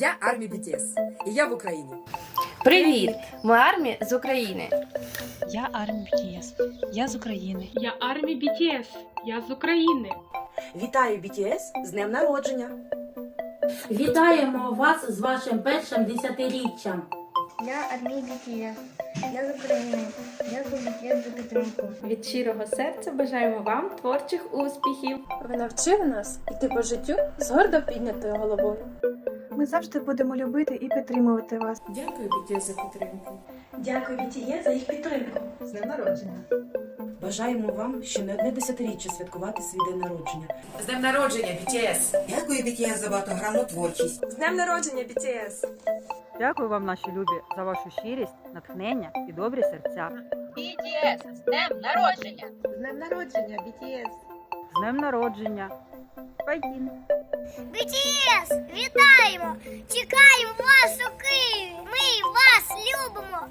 Я армія BTS, і я в Україні. Привіт! Ми армія з України. Я армія BTS. Я з України. Я армія BTS. Я з України. Вітаю BTS з днем народження. Вітаємо вас з вашим першим десятиріччям. Я армія BTS. Я з України. Дякую BTS за підтримку. Від щирого серця бажаємо вам творчих успіхів. Ви навчили нас йти по життю з гордо піднятою головою. Ми завжди будемо любити і підтримувати вас. Дякую BTS за підтримку. Дякую BTS за їх підтримку. З днем народження. Бажаємо вам ще не одне десятиріччя святкувати свій день народження. З днем народження, BTS! Дякую BTS за багатогранну творчість. З днем народження BTS! Дякую вам, наші любі, за вашу щирість, натхнення і добрі серця. BTS з днем народження! З днем народження BTS. З днем народження! Файтін! BTS, вітаємо! Чекаємо вас у Києві! Ми вас любимо!